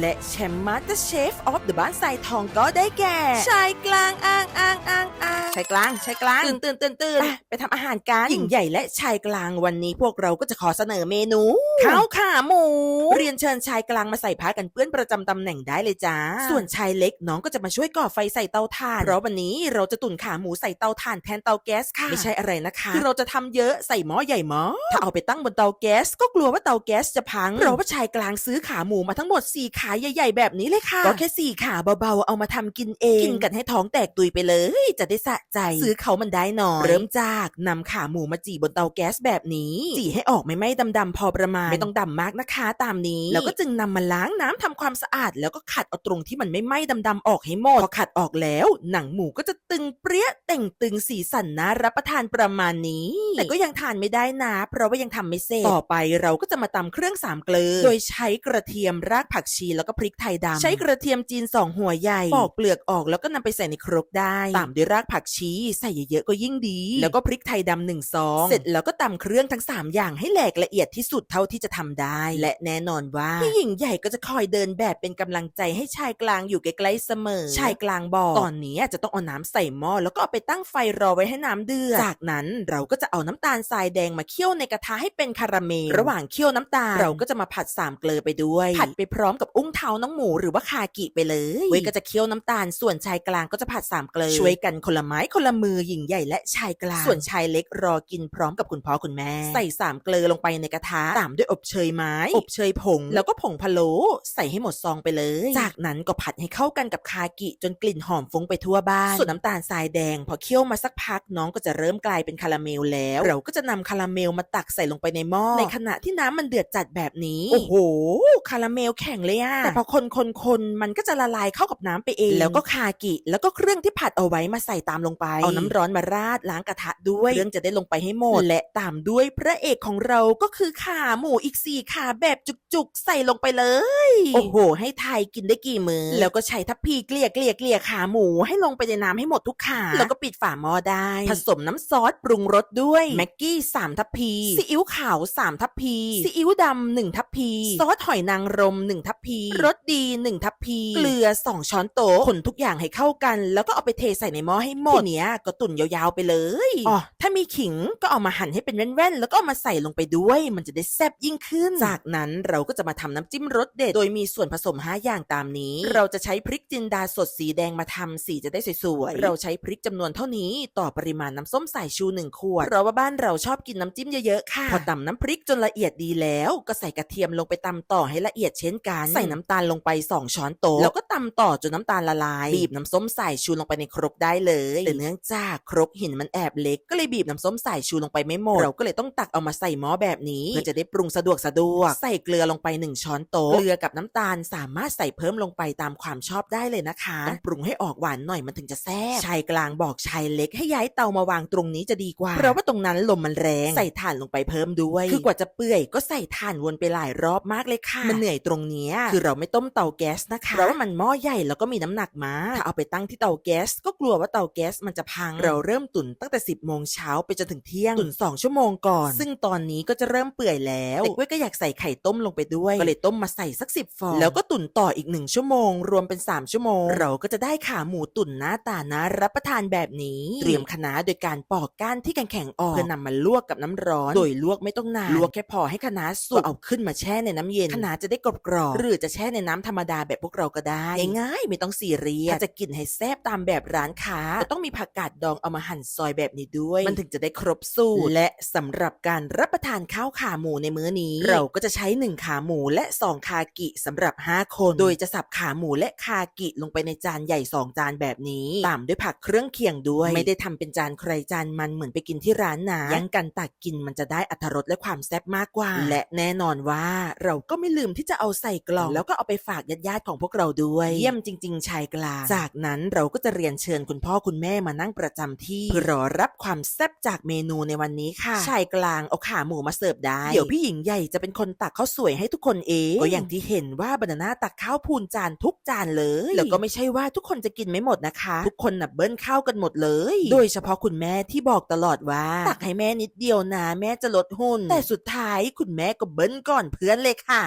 และแชมป์มาสเตอร์เชฟออฟเดอะบ้านทรายทองก็ได้แก่ชายกลางอ่างอ่างอ่างอ่างชายกลางชายกลางตื่นตื่นตื่นตื่นไปไปทำอาหารกันหญิงใหญ่และชายกลางวันนี้พวกเราก็จะขอเสนอเมนูข้าวขาหมู เรียนเชิญชายกลางมาใส่ผ้ากันเปื้อนประจำตำแหน่งได้เลยจ้าส่วนชายเล็กน้องก็จะมาช่วยก่อไฟใส่เตาถ่านเพราะวันนี้เราจะตุ๋นขาหมูใส่เตาถ่านแทนเตาแก๊สค่ะไม่ใช่อะไรนะคะคือเราจะทำเยอะใส่หม้อใหญ่หม้อถ้าเอาไปตั้งบนเตาแก๊สก็กลัวว่าเตาแก๊สจะพังเพราะว่าชายกลางซื้อขาหมูมาทั้งหมด4ขาใหญ่ ๆ แบบนี้เลยค่ะ ก็แค่4ขาเบาๆ เอามาทำกินเอง กินกันให้ท้องแตกตุยไปเลย จะได้สะใจ ซื้อเขามันได้หน่อยเริ่มจากนำขาหมูมาจีบนเตาแก๊สแบบนี้ จีให้ออกไม่ไหม้ดำๆพอประมาณ ไม่ต้องดำมากนะคะตามนี้ แล้วก็จึงนำมาล้างน้ำทำความสะอาด แล้วก็ขัดเอาตรงที่มันไม่ไหม้ดำๆออกให้หมดพอขัดออกแล้ว หนังหมูก็จะตึงเปรี้ยเต่งตึงสีสันน่ารับประทานประมาณนี้ แต่ก็ยังทานไม่ได้นะ เพราะว่ายังทำไม่เสร็จต่อไปเราก็จะมาตำเครื่องสามเกลือโดยใช้กระเทียมรากผักชีแล้วก็พริกไทยดำใช้กระเทียมจีนสองหัวใหญ่ปอกเปลือกออกแล้วก็นำไปใส่ในครกได้ตามด้วยรากผักชีใส่เยอะๆก็ยิ่งดี แล้วก็พริกไทยดำหนึ่งซองเสร็จแล้วก็ตำเครื่องทั้ง 3 อย่างให้แหลกละเอียดที่สุดเท่าที่จะทำได้ และแน่นอนว่าพี่หญิงใหญ่ก็จะคอยเดินแบบเป็นกำลังใจให้ชายกลางอยู่ใกล้ๆเสมอ ชายกลางบอกตอนนี้จะต้องเอาน้ำใส่หม้อแล้วก็เอาไปตั้งไฟรอไว้ให้น้ำเดือดจากนั้นเราก็จะเอาน้ำตาลทรายแดงมาเคี่ยวในกระทะให้เป็นคาราเมลระหว่างเคี่ยวน้ำตาลเราก็จะมาผัดสามเกลือไปด้วย ผัดไปพร้อมกับอุ้ง un เท้าน้องหมูหรือว่าคากิไปเลยเว้ยก็จะเคี่ยวน้ำตาล ส่วนชายกลางก็จะผัดสามเกลือช่วยกันคนละไม้คนละมือหญิงใหญ่และชายกลาง ส่วนชายเล็กรอกินพร้อมกับคุณพ่อคุณแม่ ใส่สามเกลือลงไปในกระทะตามด้วยอบเชยไม้ อบเชยผง แล้วก็ผงพะโล้ใส่ให้หมดซองไปเลย จากนั้นก็ผัดให้เข้ากันกับคากิจนกลิ่นหอมฟุ้งไปทั่วบ้านส่วนน้ำตาลทรายแดง พอเคี่ยวมาสักพักน้องก็จะเริ่มกลายเป็นคาราเมลแล้ว เราก็จะนำคาราเมลมาตักใส่ลงไปในหม้อในขณะที่น้ำมันเดือดจัดแบบนี้โอ้โหคาราเมลแข็งเลยอะแต่พอคนคนคนๆมันก็จะละลายเข้ากับน้ำไปเอง แล้วก็คากิ แล้วก็เครื่องที่ผัดเอาไว้มาใส่ตามลงไป เอาน้ำร้อนมาราดล้างกระทะด้วยเครื่องจะได้ลงไปให้หมด และตามด้วยพระเอกของเราก็คือขาหมูอีกสี่ขาแบบจุกๆ ใส่ลงไปเลย โอ้โห ให้ไทยกินได้กี่มือ แล้วก็ใช้ทัพพีเกลี่ยเกลี่ยเกลี่ยขาหมูให้ลงไปในน้ำให้หมดทุกขา แล้วก็ปิดฝาหม้อได้ ผสมน้ำซอสปรุงรสด้วยแม็กกี้สามทัพพีซีอิ๊วขาวสามทัพพีซีอิ๊วดำหนึ่งทัพพี ซอสหอยนางรมหนึ่งทัพพีรสดีหนึ่งทัพพี เกลือสองช้อนโต๊ะคนทุกอย่างให้เข้ากัน แล้วก็เอาไปเทใส่ในหม้อให้หมดทีเนี้ยก็ตุ๋นยาวๆไปเลยอ๋อถ้ามีขิงก็เอามาหั่นให้เป็นแว่นๆ แล้วก็เอามาใส่ลงไปด้วย มันจะได้แซ่บยิ่งขึ้น จากนั้นเราก็จะมาทำน้ำจิ้มรสเด็ด โดยมีส่วนผสม 5 อย่างตามนี้ เราจะใช้พริกจินดาสดสีแดงมาทำสีจะได้สวยๆ เราใช้พริกจำนวนเท่านี้ต่อปริมาณน้ำส้มสายชูหนึ่งขวด เพราะว่าบ้านเราชอบกินน้ำจิ้มเยอะๆ ค่ะ พอตำน้ำพริกจนละเอียดดีแล้ว ก็ใส่กระเทียมลงไปตำต่อให้ละเอียดเช่นกัน ใส่น้ำตาลลงไป 2 ช้อนโต๊ะแล้วก็ตำต่อจนน้ำตาลละลายบีบน้ำส้มสายชูลงไปในครกได้เลยแต่เนื่องจากครกหินมันแอบเล็กก็เลยบีบน้ำส้มสายชูลงไปไม่หมดเราก็เลยต้องตักเอามาใส่หม้อแบบนี้เพื่อจะได้ปรุงสะดวกสะดวก ใส่เกลือลงไป 1 ช้อนโต๊ะเกลือกับน้ำตาลสามารถใส่เพิ่มลงไปตามความชอบได้เลยนะคะต้องปรุงให้ออกหวานหน่อยมันถึงจะแซ่บชายกลางบอกชายเล็กให้ย้ายเตามาวางตรงนี้จะดีกว่าเพราะว่าตรงนั้นลมมันแรงใส่ถ่านลงไปเพิ่มด้วย คือกว่าจะเปื่อยก็ใส่ถ่านวนไปหลายรอบมากเลยค่ะมันเหนื่อยตรงเนี้ยคือเราไม่ต้มเตาแก๊สนะคะเพราะว่ามันหม้อใหญ่แล้วก็มีน้ำหนักมากถ้าเอาไปตั้งที่เตาแก๊ส ก็กลัวว่าเตาแก๊สมันจะพัง เราเริ่มตุ๋นตั้งแต่ 10 โมงเช้าไปจนถึงเที่ยงตุ๋น2 ชั่วโมงก่อน ซึ่งตอนนี้ก็จะเริ่มเปื่อยแล้วแต่กล้วยก็อยากใส่ไข่ต้มลงไปด้วย ก็เลยต้มมาใส่สัก10ฟอง แล้วก็ตุ๋นต่ออีก 1 ชั่วโมง รวมเป็น 3 ชั่วโมง เราก็จะได้ขาหมูตุ๋นหน้าตาน่ารับประทานแบบนี้ เตรียมคะน้าโดยการปอกก้านที่แข็งๆออกเพื่อนำมาลวกกับน้ำร้อน โดยลวกไม่ต้องนานลวกแค่พอให้คะน้าสุกเอาขึ้นมาแช่ในน้ำเย็นคะน้าจะได้กรอบๆหรือจะแช่ในน้ำธรรมดาแบบพวกเราก็ได้ ง่ายๆไม่ต้องซีเรียสถ้าจะกินให้แซ่บตามแบบร้านค้าก็ต้องมีผักกาดดองเอามาหั่นซอยแบบนี้ด้วย มันถึงจะได้ครบสูตรและสำหรับการรับประทานข้าวขาหมูในมื้อนี้ เราก็จะใช้ 1 ขาหมูและ 2 คากิสำหรับ 5 คน โดยจะสับขาหมูและคากิลงไปในจานใหญ่ 2 จานแบบนี้ตามด้วยผักเครื่องเคียงด้วย ไม่ได้ทำเป็นจานใครจานมันเหมือนไปกินที่ร้านนะยังกันตักกินมันจะได้อรรถรสและความแซ่บมากกว่า และแน่นอนว่าเราก็ไม่ลืมที่จะเอาใส่กล่องแล้วก็เอาไปฝากญาติๆของพวกเราด้วย เยี่ยมจริง ๆ ชายกลาง จากนั้นเราก็จะเรียนเชิญคุณพ่อคุณแม่มานั่งประจำที่เพื่อรอรับความแซ่บจากเมนูในวันนี้ค่ะ ชายกลางเอาขาหมูมาเสิร์ฟได้ เดี๋ยวพี่หญิงใหญ่จะเป็นคนตักข้าวสวยให้ทุกคนเอง ก็อย่างที่เห็นว่าบรรณาตักข้าวพูนจานทุกจานเลย แล้วก็ไม่ใช่ว่าทุกคนจะกินไม่หมดนะคะ ทุกคนน่ะเบิ้ลข้าวกันหมดเลย โดยเฉพาะคุณแม่ที่บอกตลอดว่า ตักให้แม่นิดเดียวนะแม่จะลดหุ่น แต่สุดท้ายคุณแม่ก็เบิ้ลก่อนเพื่อนเลยค่ะ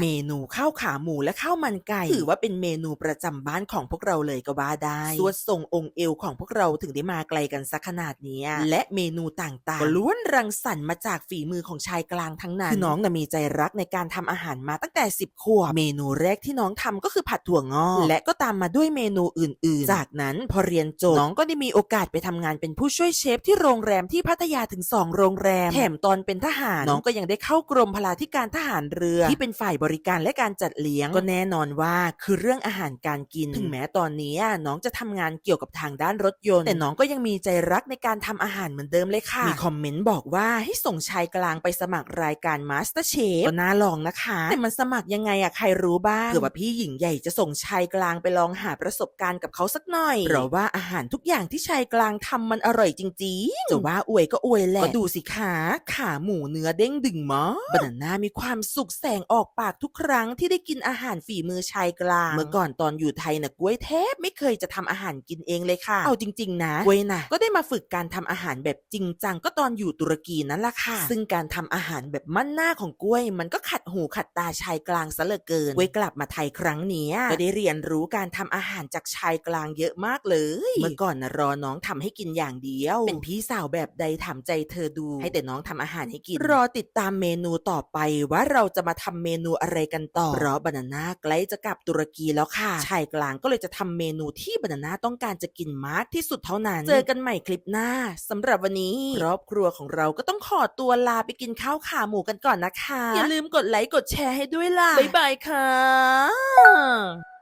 เมนูข้าวขาหมูและข้าวมันไก่ถือว่าเป็นเมนูประจำบ้านของพวกเราเลยก็ว่าได้สวดทรงองค์เอวของพวกเราถึงได้มาไกลกันสักขนาดเนี้ยและเมนูต่างๆก็ล้วนรังสรรค์มาจากฝีมือของชายกลางทั้งนั้นคือน้องน่ะมีใจรักในการทำอาหารมาตั้งแต่ 10 ขวบเมนูแรกที่น้องทำก็คือผัดถั่วงอกและก็ตามมาด้วยเมนูอื่นๆ จากนั้นพอเรียนจบน้องก็ได้มีโอกาสไปทำงานเป็นผู้ช่วยเชฟที่โรงแรมที่พัทยาถึง 2 โรงแรมแถมตอนเป็นทหารน้องก็ยังได้เข้ากรมพลาธิการทหารเรือที่เป็นฝ่ายบริการและการจัดเลี้ยงก็แน่นอนว่าคือเรื่องอาหารการกินถึงแม้ตอนนี้น้องจะทำงานเกี่ยวกับทางด้านรถยนต์ แต่น้องก็ยังมีใจรักในการทำอาหารเหมือนเดิมเลยค่ะ มีคอมเมนต์บอกว่าให้ส่งชายกลางไปสมัครรายการ Master Chef ก็น่าลองนะคะ แต่มันสมัครยังไงอะใครรู้บ้างเผื่อว่าพี่หญิงใหญ่จะส่งชายกลางไปลองหาประสบการณ์กับเขาสักหน่อยเพราะว่าอาหารทุกอย่างที่ชายกลางทำมันอร่อยจริงๆจะว่าอวยก็อวยแหละก็ดูสิคะขาหมูเนื้อเด้งดึงมากบานาน่ามีความสุขแสงออกปากทุกครั้งที่ได้กินอาหารฝีมือชายกลาง เมื่อก่อนตอนอยู่ไทยนะกล้วยแทบไม่เคยจะทำอาหารกินเองเลยค่ะ เอาจริง ๆ นะกล้วยนะก็ได้มาฝึกการทำอาหารแบบจริงจังก็ตอนอยู่ตุรกีนั่นแหละค่ะ ซึ่งการทำอาหารแบบมั่นหน้าของกล้วย มันก็ขัดหูขัดตาชายกลางซะเหลือเกินกล้วยกลับมาไทยครั้งเนี้ยก็ได้เรียนรู้การทำอาหารจากชายกลางเยอะมากเลย เมื่อก่อนนะรอน้องทำให้กินอย่างเดียว เป็นพี่สาวแบบใดถามใจเธอดู ให้แต่น้องทำอาหารให้กิน รอติดตามเมนูต่อไปว่าเราจะมาทำเมนูอะไรกันต่อ เพราะบานาน่าใกล้จะกลับตุรกีแล้วค่ะ ชายกลางก็เลยจะทำเมนูที่บานาน่าต้องการจะกินมากที่สุดเท่านั้น เจอกันใหม่คลิปหน้าสำหรับวันนี้ครอบครัวของเราก็ต้องขอตัวลาไปกินข้าวขาหมูกันก่อนนะคะ อย่าลืมกดไลค์กดแชร์ให้ด้วยล่ะ บ๊ายบายค่ะ